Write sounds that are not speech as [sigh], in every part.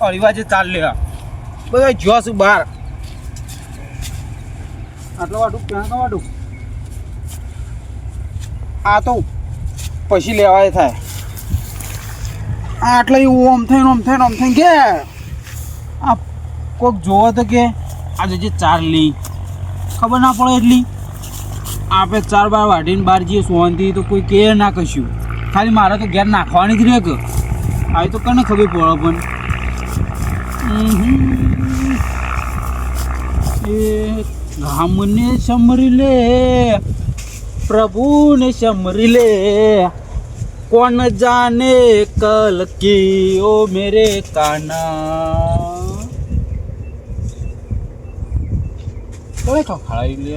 વાગે ચાલ લે બધા જો છું બહાર. આટલો વાટું, ક્યાં કા વાટું? આ તો પછી લેવાય થાય. આટલા ઓમ થઈને ઓમ થઈને ઓમ થઈને કે આ કોક જોવો તો કે આજે જે ચાર લઈ. ખબર ના પડે એટલી. આપણે ચાર બાર વાટીને બહાર જઈએ, સોનથી તો કોઈ કે ના કશું. ખાલી મારે તો ઘેર નાખવાની જ રહે કે આવી તો કને ખબર પડે પણ. એ ગામને સમરી લે પ્રભુને સમરી લે. કોણ જાને કલ કી ઓ મેરે કાના? કોને ખાઈ લે?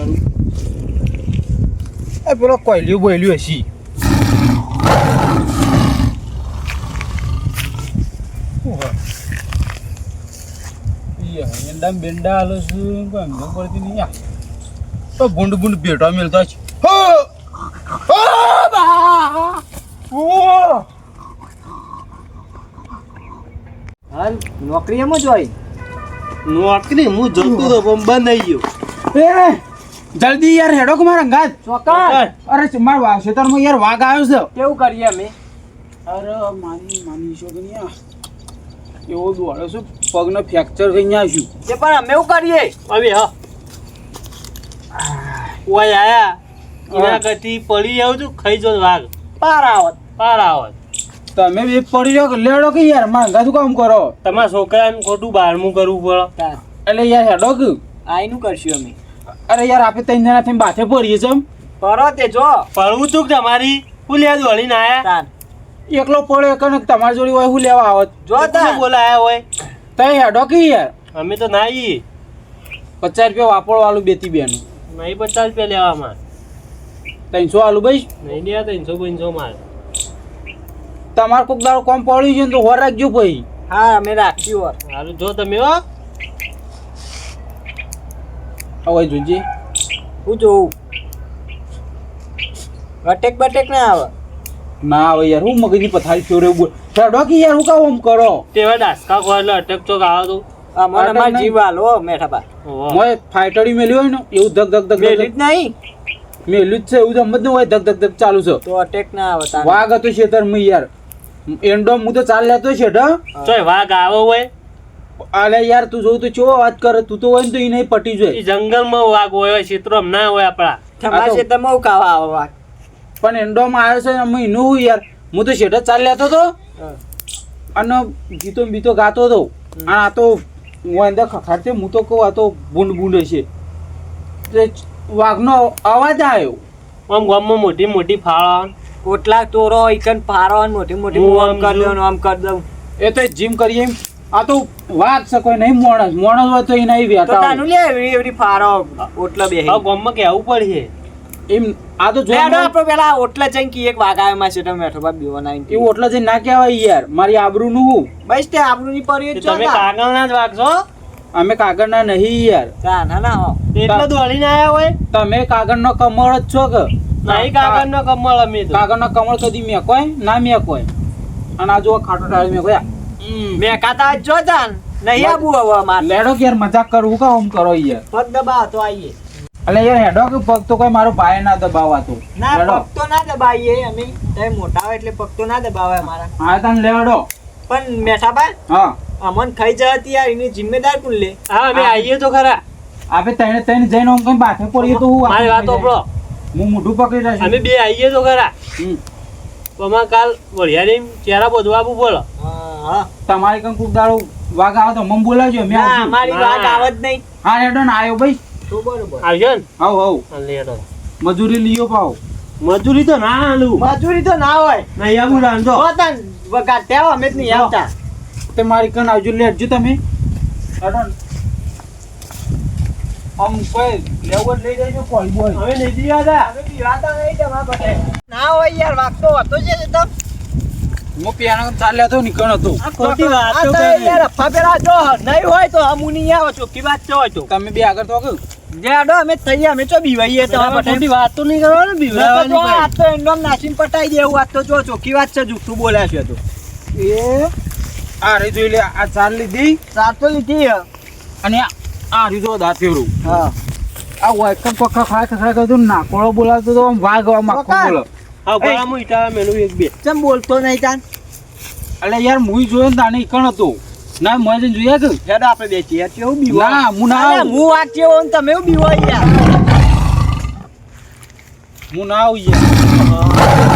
એ પેલો કોયલ્યું બોયલ્યું હશી. એંડા બેંડા હાલો છું. કોઈ સમજ પડતી નહીં તો ભૂંડ ભૂંડ ભેટો મેલતો છે! હાલ નોકરી એમ જ હોય. નોકરી હું જતો તો પણ બંધ થઈ ગયો. એ જલ્દી યાર હેડો કે મારા અંગાત. ચોક્કસ. અરે માર વાસેતરમાં યાર વાઘ આવ્યો છે. કેવું કરીએ અમે? અરે માની માની છો આ? એવો દોડ્યો છું પગનો ફ્રેક્ચર થઈ આવ્યું તે પણ અમે એવું કરીએ. હવે હા. ઓય આયા. એના કરતી પડી જાઉં છું ખાઈ જો વાઘ. પાર આવત. પાર આવત. તમે બે પડી જાઓ લેડો કે યાર? માંગા તું કામ કરો. તમારા છોકરાને ખોટું બારમું કરવું પડે. એટલે યાર હેડો કે. આઈનું કરશું અમે. અરે યાર આપણે ત્રણ જણા થઈને બાથે પડીએ છે. કરો તે જો. પડવું તું તમારી? હું ફૂલિયા દોડીને આયા. એકલો પડે કને તમારી જોડી હોય હું લેવા આવત જો તા તાર. બોલાયા હોય? તઈ હેડો કે યાર. અમે તો ના આવીએ પચાસ રૂપિયા વાપરવા વાળું બેતી બેન. નહીં પચાસ રૂપિયા લેવામાં. ત્રણસો આલુ ભાઈ નહીં લે ત્રણસો પાંચસો માર તમારે કોક દાડો કોમ પડ્યું છે ને તો હોર રાખજો ભાઈ. હા અમે રાખ્યું હોર હારું જો તમે હો. હવે જોજે. હું જોઉં. અટેક બટેક ના આવે. ના હવે યાર હું મગજની પથારી ફેરવે એવું હેડો કે યાર હું કામ આમ કરો? તેવા ડાસકા એટલે અટક ચોક આવો તો. અમાર નહીં. જીવ હાલો મેઠાબા મોય ફાઈટડી મેલ્યું હોય ને એવું ધક ધક ધક મેલી જ નહીં. મેલ્યું જ છે એવું સમજ ન હોય ધક ધક ધક ચાલુ છે. તો અટેક ના આવે તાર. વાઘ હતો શેતરમાં યાર. એન્ડો હું તો ચાલ લેતો છે ઢ ચોય વાઘ આવો હોય? અલે યાર તું જોઉં તો ચો વાત કરે તું તો હોય ને તો એ નહીં પટી એ જંગલમાં વાઘ હોય ક્ષેત્રો ના હોય આપણા. તમારા ક્ષેત્રમાં હું આવે વાત પણ એન્ડોમાં આવ્યો છે અમે એનું હું યાર હું તો શેઠ જ ચાલ લેતો હતો અને ગીતો બીતો ગાતો હતો અને આ તો હું અંદર ખખાડતી હું તો કહું આ તો બુંડ બુંડ છે વાઘનો અવાજ આવ્યો. આમ ગામમાં મોટી મોટી ફાળા. ઓટલા તોરો ઇકન ફાળો મોટી મોટી હું હું આમ કરી દઉં આમ કરી દઉં એ તો જીમ કરીએ એમ. આ તો વાઘ છે કોઈ નહીં મોણસ. મોણસ હોય તો એ નહીં બેઠા તો તાનું લે એવડી ફાળો ફારો ઓટલા બે આ ગામમાં કેવું પડશે. એમ આ તો લેડો આપણે પેલા ઓટલા જઈને કી એક માં છે તમે બેઠો બાપ બીવો નાઈન એ ઓટલા જઈને ના કહેવાય યાર. મારી આબરૂનું હું? બસ તે આબરૂ ની પર્યો છો તમે તાર. કાગળના જ વાગશો અમે કાગળ ના નહીં યાર. ના ના હો. એટલે દોડીને આયા હોય? તમે કાગળનો કમળ જ છો કે? નહીં કાગળનો કમળ અમે તો. કાગળનો કમળ કદી મેકોય ના મેકોય અને આ જો ખાટો ટાળી મેકોય મેં કાતા જ જો તાન. નહીં આબુ હવે માર લેડો કે યાર મજાક કરવું કા ઓમ કરો યાર. પગ દબા તો આઈએ. એટલે યાર હેડો કે પગ તો કોઈ મારો પાય ના દબાવાતો. ના પગ તો ના દબાઈએ અમે. તમે મોટા હોય એટલે પગ તો ના દબાવે મારા. હા તને લેડો પણ મેઠા હા. અમન ખાઈ જતી યાર એની જિમ્મેદાર કોણ લે? હા અમે આવીએ તો ખરા. આપે તને તને જઈને ઓમ કઈ બાથે પડીએ તો હું મારી વાત ઓપડો હું મોઢું પકડી અમે રાખીશ બે આઈએ તો ખરા. અમાર કાલ વઢિયારી ચહેરા બોધવા આપવું બોલો. હા હા. તમારી કંકુ કોક દાડો વાઘ આવે તો મને બોલાવજો મેં ના આવશું. અમારી વાત આવે જ નહીં. હા હેડો ને આવ્યો ભાઈ. તો બરોબર. આવજો ને. હવ હવ હા, મજૂરી લીયો પાવ. મજૂરી તો ના આલું. મજૂરી તો ના હોય. નહીં આવું રાંધો તો તાન વગાડ ત્યાં અમે જ નહીં આવતા. તે મારી કન આવજો લેજો તમે. હેડો આમ કોઈ લેવું લઈ જજો કોઈ બોય. અમે નહીં જીયા હતા અમે પીવાતા નહીં તમારા બટે ના હોય યાર વાગતો હતો છે તો. હું પિયાનો ચાલ્યો હતો. નીકળ હતો ખોટી આ તો યાર જો નહીં હોય તો અમુ નહીં આવો કે વાત છો હોય તો. તમે બે આગળ તો આગળ. જે આડો અમે થઈ અમે તો બીવાઈએ તો તમારે વાત તો નહીં કરવાની બીવડાવવાની આ તો એન્ડોમ નાસીન પટાઈ દેવું આ તો જો ચોખ્ખી વાત છે જુઠ્ઠું બોલ્યા છે તો. એ? આ રે જોઈ લે આ ચાર લીધી. ચાર તો લીધી અને આ- રી જો દાતેરું હા. આ વાયકમ પક્કા ખાય ખખડા કરતો નાકોળો બોલાવતો તો આમ વાઘ આમ આખો બોલો. હા બોલા હું ઈટા મેલું એક બે. ચમ બોલતો નહીં તાન? એટલે યાર મુઈ જોયો ને તાને ઈકણ હતો. ના મેં જઈને જોયા કે હેડો આપણે બેચી યાર કેવું બીવો ના હું ના હું વાત કેવો ને તમે એવું બીવો યાર. હું ના આવું યાર.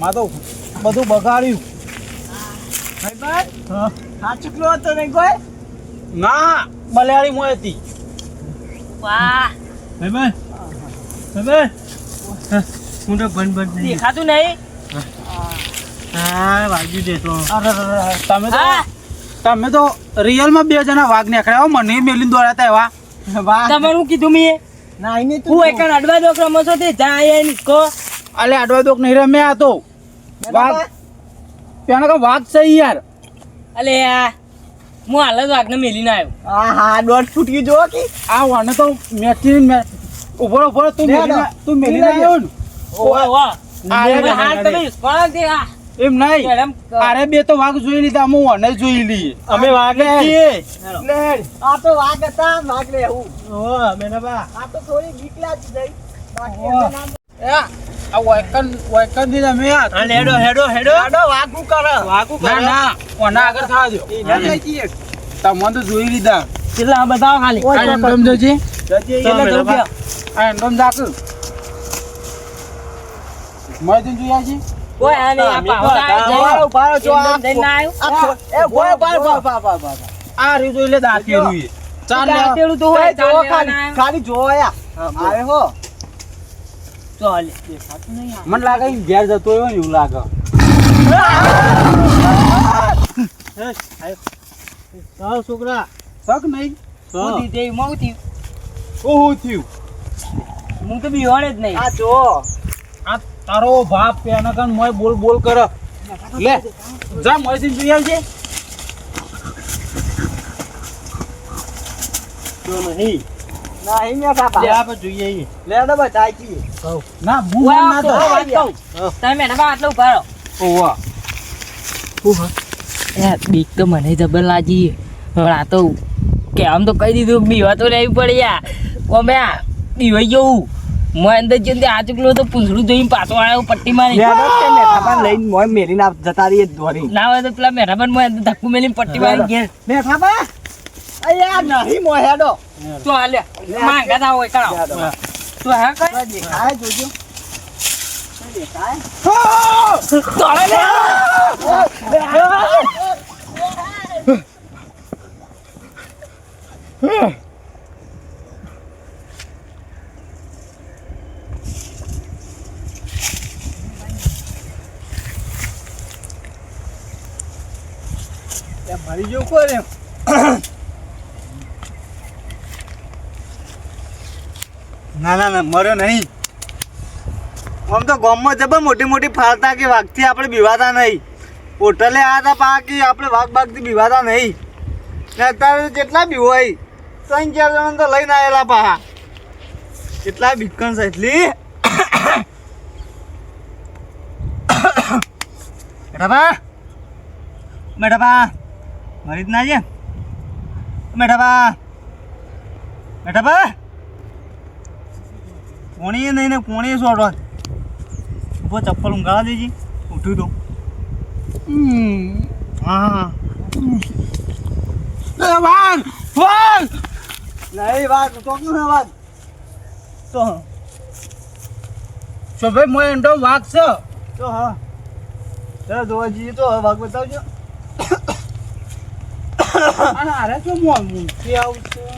મા તો બધું બગાડ્યું. હા ચૂકલો હતો નહીં કોઈ? ના. મલયાળી મોય હતી. વાહ. ભાઈ ભાઈ હું તો બન બન થઈ દેખાતું નહીં? હા વાગ્યું દે તો. તમે તો તમે તો રિયલમાં બે જણા વાઘ નીકળ્યા હો મને મેલીને દોડાતા એવા. વાહ. તમે હું કીધું મેં ના એને તું હું એક અડવા દોક રમો છો તે? જાય નિકો અલે આડવા દોક નહીં રમ્યા તો. વાઘ પેલા કે વાઘ છે યાર. અલે આ હું હાલ જ વાઘને મેલીને આવ્યો હા હા દોઢ ફૂટકી જો કે. આ વાને તો મેચી ઊભો ઊભો તું મેલીને તું મેલીને. આવ્યો ને. ઓવા ઓવા આ રે, તમે. કોણ તે આ એમ નહીં. અરે બે તો વાઘ જોઈ લીધા અમે વને જોઈ લઈએ અમે વાઘ છીએ. આ તો વાઘ હતા વાઘ લેવું હું. ઓ મેનાબા આ તો થોડી બીકલા જ જઈ બાકી આ વાયકન વાયકનથી તમે આ હા હેડો હેડો. હેડો આડો વાઘ હું કરે. ના ના ઓના આગળ થવા દો ના લઈ જઈએ. તમને તો જોઈ લીધા. કેટલા બતાવો ખાલી. ઓય, આ એન્ડમ જજે એન્ડમ મેં જોયા છે જો. એ ચાલ. તો હોય ખાલી. ખાલી આવે હો. આ. મને લાગે ઘેર જતો હોય ને એવું લાગે. હા છોકરા. શક નહીં. હું. દીધે મોતી થયું? ઓહો થયું. હું તો બીવાડે જ નહીં. આ જો. આ તારો બાપ પેના કન મોય બોલ બોલ કર. લે જા મોયથી જોઈ આવજે. તો નહીં. ના અહીં મેં કાપા. લે આપણે જોઈએ ઈ. લેડો બધા છીએ. ના હું ના તો તો વાત કહું. તમે મેડમ આટલો ઊભા રહો ઓવા એ બીક તો મને જબર લાગી હવે તો કે આમ તો કહી દીધું કે બીવા તો રહેવી પડે યાર આ બીવાઈ જવું હું અંદર જઈને આ ચૂકલો તો પૂંછડું જોઈને પાછો આવ્યો પટ્ટી મારી મેઠાપાને લઈને મોય મેલીને આપ- જતા રહીએ દોરી. ના હોય તો પેલા મેરાબનમાં અંદર ધક્કુ મેલીને પટ્ટી મારી ગયા મેઠાપા? અయ్యા, નહીં મોય હેડો. તો હાલે માંગા ના હોય લેડો. તો હા કઈ તો દેખાય જોજો. તો દેખાય. તોડે લે એ મરી ગયું કોણ એમ? ના ના ના, મર્યો નહીં. આમ તો ગામમાં જબર મોટી મોટી ફાલતા કે વાઘથી આપણે બીવાતા નહીં. હોટલે આ હતા કે આપણે વાઘ બાઘથી બીવાતા નહીં. ને અત્યારે કેટલા બીવાય ત્રણ ચાર જણા તો લઈને આવેલા પા કેટલા બીકન છે એટલી. મેઠાપા મેઠાપા, મરી જ ના છે મેઠાપા મેઠાપા કોણીએ નહીં ને કોણીએ સોટો ઊભો ચપ્પલ ઊંઘાડા દેજી. ઉઠ્યું તો હા. વાઘ વાઘ! નહીં વાઘ, છે વાઘ. તો વાઘ છે. તો હા. ચાલો જોવા જઈએ તો હવે બતાવજો. અરે [coughs] અને આરે કે આવું મૂંગી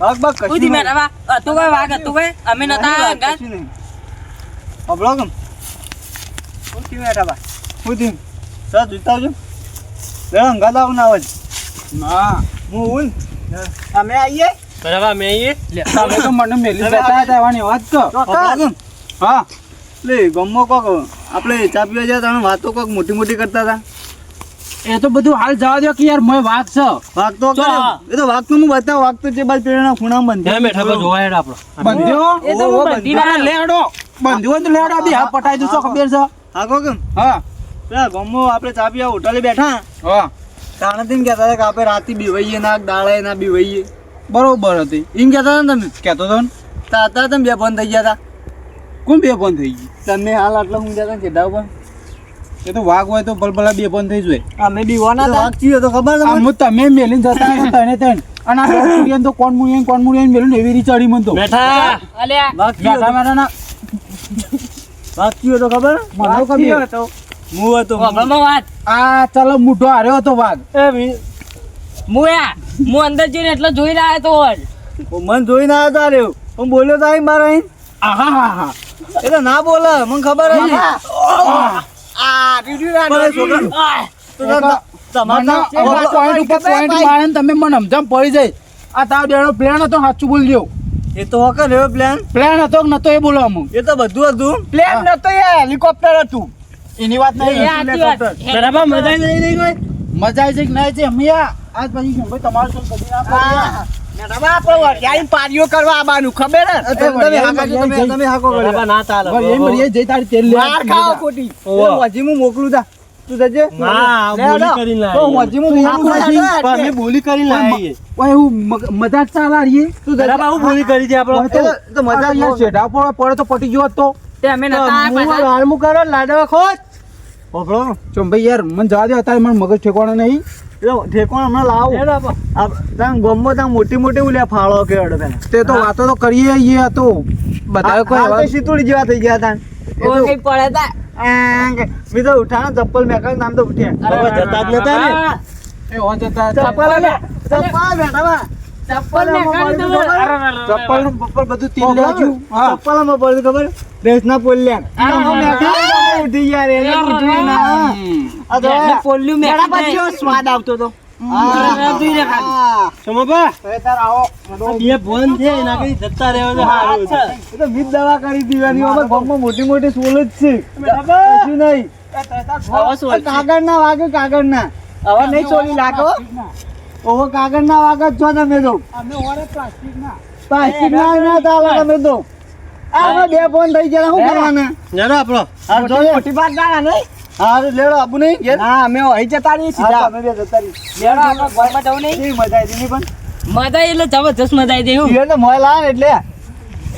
ભાગ ભાગ કશું નહીં. અમે નતા. અબળો કેમ? બા? આવજો. લે, ના આવે. ના હું. અમે બરાબર તમે તો મને મેલી હતા એવાની વાત તો હા એટલે ગમો કોક આપણે ચા પીવા જતા વાતો કોક મોટી મોટી કરતા હતા એ તો બધું હાલ જવા દો કે યાર મોય વાઘ છે. વાઘ તો. એ તો વાઘ તો હું બતાવ વાઘ તો જે બાજુ પેલાના ખૂણામાં બંધ બંધ્યો? એ તો હું બંધી ના લેડો બંધ્યો તો લેડો બી હા પટાઈ દઉં છો ખબર છે? હાકો કેમ? હા. પેલા ગમો આપણે ચાપી પીવા હોટલે બેઠા. હા. તાણે એમ કહેતા હતા કે આપણે રાતે બીવાઈએ ના દાળે ના બીવાઈએ બરોબર હતી. એમ કહેતા હતા ને તમે? કહેતો હતો ને. તો અત્યારે તમે બે બંધ થઈ ગયા હતા. કોણ બે બંધ થઈ ગઈ તમે હાલ આટલા હું હતા ને ચેડા ઉપર? એ તો વાઘ હોય તો ભલભલા બે બંધ થઈ જાય. અમે બીવાના વાઘ ચીયો તો ખબર છે તમને તમે મેલીને જતા હતા તને તને અને આ મુડિયન તો કોણ મુડિયન કોણ મુડિયન મેલું એવી રીતે ચડી મન તો. બેઠા. અલ્યા. વાઘ ગાતા મારા ના વાઘ તો ખબર? મને ખબર. હતો. મુ હતો. વાપરમાં વાત. આ ચાલો મુઢો હાર્યો હતો વાઘ. એ મુયા મુ અંદર જઈને એટલે જોઈ રહ્યો તો ઓલ મન જોઈને આવ્યો તા રહ્યો હું બોલ્યો તો આઈ મારા અહીં. આહા હા હા. એ તો ના બોલે મને ખબર હતી આ છોકરા તમે મને સમજામ પડી જાય. આ તાવ દેવાનો પ્લાન હતો સાચું બોલજો એ તો હકે રહ્યો પ્લાન પ્લાન હતો કે નતો એ બોલો અમુક એ તો બધું હતું. પ્લેન નતો એ હેલિકોપ્ટર હતું. એની વાત એ બરાબર મજા નહીં મજા આવી છે કે નહીં છે? અમિયા આજ પછી ભાઈ તમારું શું પારીઓ કરવા આવવાનું ખબર તમે હાકો જઈ તારી તેલ માર ખોટી. હું મોકલું તા તું જજે બોલી કરી ઓય હું મજાક ચાલા રહીએ. તું જજે. બોલી કરી છે ઓય તો તો મજા આ યાર શેઢા પડે તો પટી ગયો હોત તો. તે અમે નતા આયા પાછા. કરો લાડવા ખોટ. હોભળો ચમ ભાઈ યાર મને જવા દે અત્યારે મને મગજ ઠેકવાનો નહીં. એ ઠેકોણ હમણાં લાવો. ત્યાં ગમો ત્યાં મોટી મોટી ઉલ્યા ફાળો કે અડે તે તો વાતો તો કરીએ એ તો. બધા કોઈ તો જેવા થઈ ગયા તા કઈ પડે તા. મેં તો ઉઠાણા ચપ્પલ મેં નામ તો ઉઠ્યા. અરે જતા જ નતા ને? એ હો જતા ચપ્પલ ચપ્પલ બેઠા બા. ચપ્પલ. ચપ્પલનું બધું તીન ચપ્પલમાં પડ્યું ખબર? રેસના પોલ્યા ઉઠી ગયા એને ઉઠી ના આ તો પોલ્યું મેં મેડમ સ્વાદ આવતો તો મોટી મોટી સોલ જ છે કશું નહીં કાગળ ના વાગે કાગળ ના હવે નહીં ચોરી લાગો ઓહો કાગળ ના વાગે જ છો તમે તો પ્લાસ્ટિક ના પ્લાસ્ટિક ના તમે તો આ બે ફોન થઈ ગયા શું કરવાના? લેડો આપણો. આ જો મોટી વાત ના નહીં હા લેડો આપુ નહીં? ઘેર ના અમે અહીં જતા નહીં હા સીધા અમે બે જતા નહીં લેડો આપણે ઘરમાં જવું નહીં. કેવી મજા આવી નહીં પણ? મજા એટલે જબરજસ્ત મજા આવી ગઈ એટલે તો મોય લાવે ને એટલે.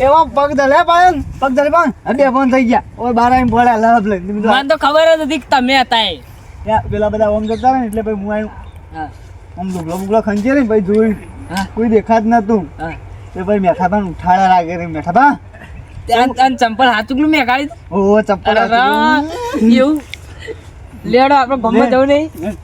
એવા પગ ધલે પાયન પગ ધલે પાયન. આ બે ફોન થઈ ગયા. ઓય બાર આવીને પડ્યા લાભ લે મને તો ખબર જ હતી કે તમે હતા એ. પેલા બધા ઓમ જતા ને એટલે ભાઈ હું આવ્યું હા, આમ ડુગલો બુગડા ખંજે ને ભાઈ જોયું. હા, કોઈ દેખાત નતું. હા. તે ભાઈ મેઠાભાન ઉઠાડા લાગે રે મેઠાભા ત્યાં ચંપલ હાચુકલું મેં ગાડી ઓ ચંપલ એવું. લેડો આપણે ભમવા જવું નહીં.